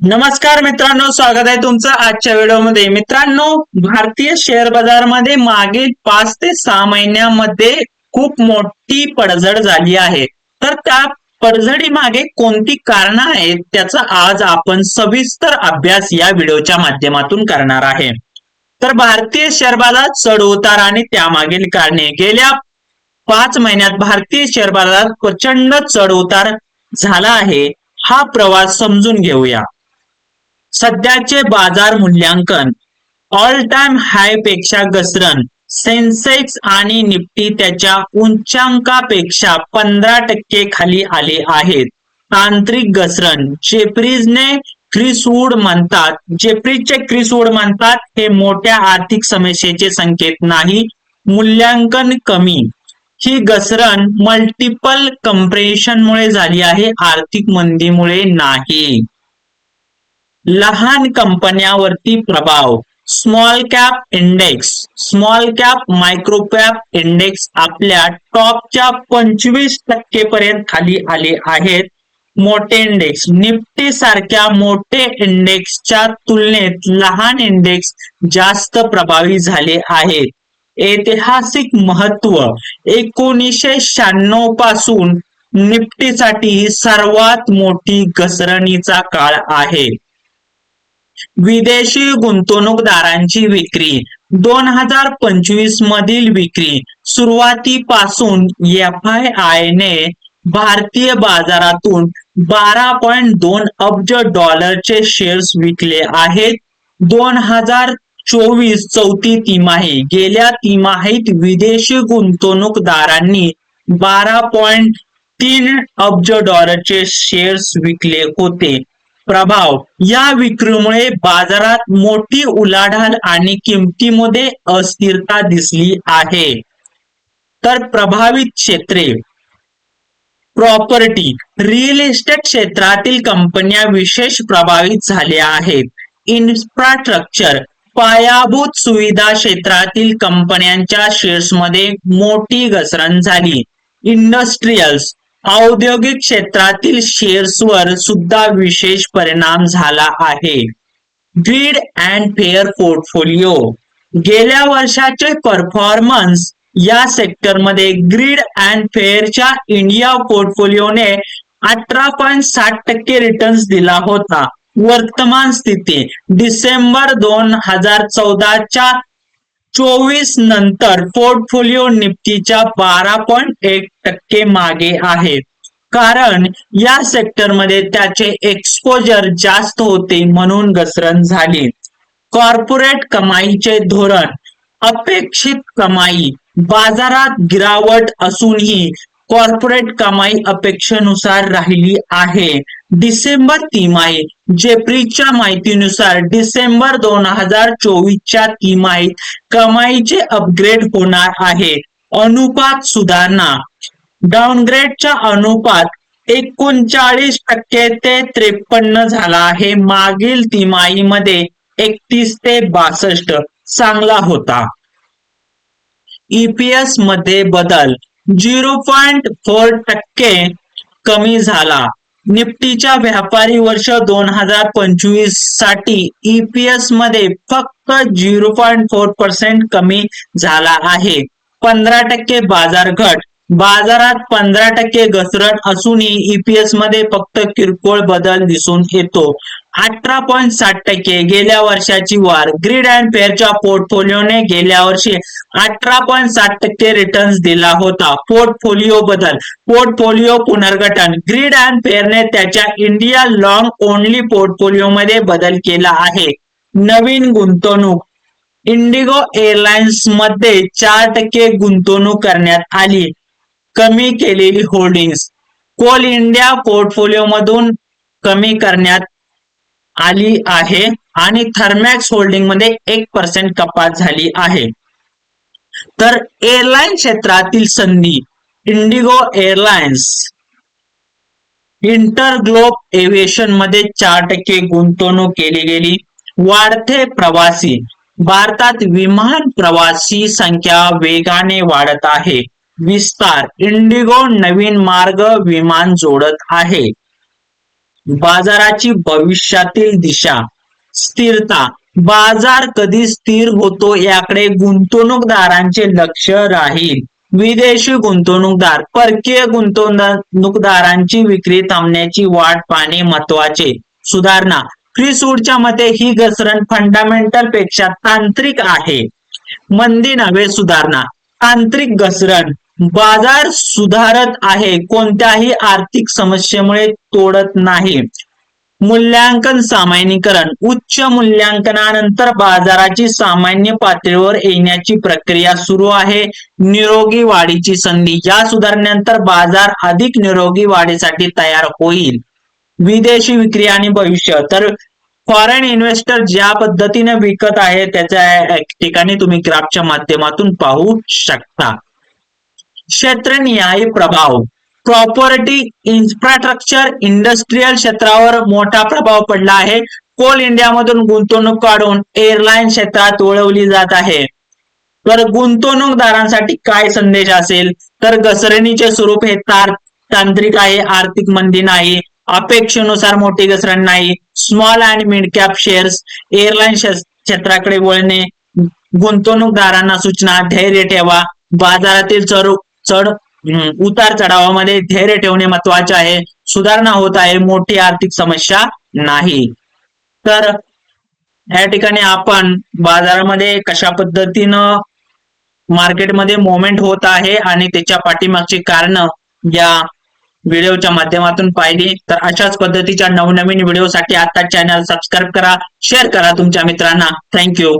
नमस्कार मित्रांनो स्वागत आहे तुमचं आजच्या व्हिडिओमध्ये. मित्रांनो भारतीय शेअर बाजारमध्ये मागील पाच ते सहा महिन्यामध्ये खूप मोठी पडझड झाली आहे. तर त्या पडझडी मागे कोणती कारणं आहेत त्याचा आज आपण सविस्तर अभ्यास या व्हिडिओच्या माध्यमातून करणार आहे. तर भारतीय शेअर बाजार चढ उतार आणि त्यामागील कारणे. गेल्या पाच महिन्यात भारतीय शेअर बाजारात प्रचंड चढ उतार झाला आहे. हा प्रवास समजून घेऊया. सध्याचे बाजार मूल्यांकन. ऑल टाइम हायपेक्षा घसरण. सेन्सेक्स आणि निफ्टी त्याच्या उंचांकापेक्षा पंधरा टक्के खाली आले आहेत. तांत्रिक घसरण. जेप्रीजने क्रिसवूड म्हणतात. जेप्रीजचे क्रिसवूड म्हणतात हे मोठ्या आर्थिक समस्येचे संकेत नाही. मूल्यांकन कमी. ही घसरण मल्टिपल कंप्रेशनमुळे झाली आहे. आर्थिक मंदीमुळे नाही. लहान कंपन्यावरती प्रभाव. Small cap index small cap micro cap index आपल्या टॉपच्या पंचवीस टक्के पर्यंत खाली आले आहेत. मोठे इंडेक्स निफ्टी सारख्या मोठे इंडेक्सच्या तुलनेत लहान इंडेक्स जास्त प्रभावी झाले आहेत. ऐतिहासिक महत्त्व एकोणीसशे शहाण्णवपासून निफ्टीसाठी सर्वात मोठी घसरणीचा काळ आहे. विदेशी गुंतवणूकदारांची विक्री. दोन हजार पंचवीस मधील विक्री. सुरुवातीपासून एफ आय आय ने भारतीय बाजारातून बारा पॉइंट दोन अब्ज डॉलरचे शेअर्स विकले आहेत. दोन हजार चोवीस चौथी तिमाही. गेल्या तिमाहीत विदेशी गुंतवणूकदारांनी बारा पॉइंट तीन अब्ज डॉलरचे शेअर्स विकले होते. प्रभाव. या विक्रीमुळे बाजारात मोठी उलाढाल आणि किमतीमध्ये अस्थिरता दिसली आहे. तर प्रभावित क्षेत्रे. प्रॉपर्टी. रिअल इस्टेट क्षेत्रातील कंपन्या विशेष प्रभावित झाल्या आहेत. इन्फ्रास्ट्रक्चर. पायाभूत सुविधा क्षेत्रातील कंपन्यांच्या शेअर्समध्ये मोठी घसरण झाली. इंडस्ट्रीयल्स. औद्योगिक क्षेत्रातील शेअर्सवर सुद्धा विशेष परिणाम झाला आहे. ग्रीड अँड फेअर पोर्टफोलिओ गेल्या वर्षाचे परफॉर्मन्स या सेक्टरमध्ये ग्रीड अँड फेअरच्या इंडिया पोर्टफोलिओने अठरा पॉईंट साठ टक्के रिटर्न्स दिला होता. वर्तमान स्थिती डिसेंबर दोन हजार चौदाच्या चोवीस नंतर पोर्टफोलिओ निफ्टीच्या बारा पॉईंट एक टक्के मागे आहे. कारण या सेक्टरमध्ये त्याचे एक्सपोजर जास्त होते म्हणून घसरण झाली. कॉर्पोरेट कमाईचे धोरण अपेक्षित कमाई बाजारात गिरावट असूनही कॉर्पोरेट कमाई अपेक्षेनुसार राहिली आहे. डिसेंबर तिमाही जेप्रीच्या माहितीनुसार डिसेंबर दोन हजार चोवीसच्या तिमाहीत कमाईचे अपग्रेड होणार आहे. अनुपात सुधारणा. डाऊनग्रेडचा अनुपात एकोणचाळीस टक्के ते त्रेपन्न झाला आहे. मागील तिमाहीमध्ये एकतीस ते बासष्ट चांगला होता. ईपीएसमध्ये बदल. झिरो पॉइंट फोर टक्के कमी झाला. निफ्टीच्या व्यापारी वर्ष दोन हजार पंचवीससाठी ईपीएसमध्ये फक्त झिरो पॉईंट फोर पर्सेंट कमी झाला आहे. पंधरा टक्के बाजार घट. बाजारात पंधरा टक्के घसरण असूनही ईपीएसमध्ये फक्त किरकोळ बदल दिसून येतो. अठरा पॉईंट साठ टक्के गेल्या वर्षाची वाढ. ग्रीड अँड फेअरच्या पोर्टफोलिओने गेल्या वर्षी अठरा पॉईंट साठ टक्के रिटर्न्स दिला होता. पोर्टफोलिओ बदल. पोर्टफोलिओ पुनर्गठन. ग्रीड अँड फेअरने त्याच्या इंडिया लॉंग ओनली पोर्टफोलिओ मध्ये बदल केला आहे. नवीन गुंतवणूक. इंडिगो एअरलाइन्समध्ये चार टक्के गुंतवणूक करण्यात आली. कमी केलेली होल्डिंग्स कोल इंडिया पोर्टफोलिओ मधून कमी करण्यात आली आहे आणि थर्मॅक्स होल्डिंगमध्ये एक पर्सेंट कपात झाली आहे. तर एअरलाईन क्षेत्रातील संधी इंडिगो एअरलाइन्स इंटरग्लोब एव्हिएशनमध्ये चार टक्के गुंतवणूक केली गेली. वाढते प्रवासी भारतात विमान प्रवासी संख्या वेगाने वाढत आहे. विस्तार इंडिगो नवीन मार्ग विमान जोडत आहे. बाजाराची भविष्यातील दिशा स्थिरता बाजार कधी स्थिर होतो याकडे गुंतवणूकदारांचे लक्ष राहील. विदेशी गुंतवणूकदार परकीय गुंतवणूकदारांची विक्री थांबण्याची वाट पाहणे महत्त्वाचे सुधारणा क्रिसवूडच्या मते ही घसरण फंडामेंटलपेक्षा तांत्रिक आहे. मंदी नव्हे सुधारणा तांत्रिक घसरण. बाजार सुधारत आहे कोणत्याही आर्थिक समस्येमुळे तोडत नाही. मूल्यांकन सामान्यीकरण. उच्च मूल्यांकनानंतर बाजाराची सामान्य पातळीवर येण्याची प्रक्रिया सुरू आहे. निरोगी वाढीची संधी. या सुधारणेनंतर बाजार अधिक निरोगी वाढीसाठी तयार होईल. विदेशी विक्री आणि भविष्य. तर फॉरेन इन्व्हेस्टर ज्या पद्धतीने विकत आहे त्याच्या ठिकाणी तुम्ही ग्राफच्या माध्यमातून पाहू शकता. क्षेत्रनिहाय प्रभाव. प्रॉपर्टी इन्फ्रास्ट्रक्चर इंडस्ट्रीयल क्षेत्रावर मोठा प्रभाव पडला आहे. कोल इंडियामधून गुंतवणूक काढून एअरलाईन क्षेत्रात वळवली जात आहे. तर गुंतवणूकदारांसाठी काय संदेश असेल? तर घसरणीचे स्वरूप हे तार तांत्रिक आहे आर्थिक मंदी नाही अपेक्षेनुसार मोठी घसरण नाही. Small and mid cap shares airline क्षेत्राकडे वळणे गुंतवणूकदारांना सूचना धैर्य ठेवा बाजारातील चढ चढ उतार चढावामध्ये धैर्य ठेवणे महत्त्वाचे आहे. सुधारणा होत आहे. मोठी आर्थिक समस्या नाही. तर या ठिकाणी आपण बाजारामध्ये कशा पद्धतीनं मार्केटमध्ये मोमेंट होत आहे आणि त्याच्या पाठीमागची कारण या व्हिडिओच्या माध्यमातून पाहिली. तर अशाच पद्धतीच्या नवनवीन व्हिडिओसाठी आता चॅनल सबस्क्राईब करा शेअर करा तुमच्या मित्रांना. थँक्यू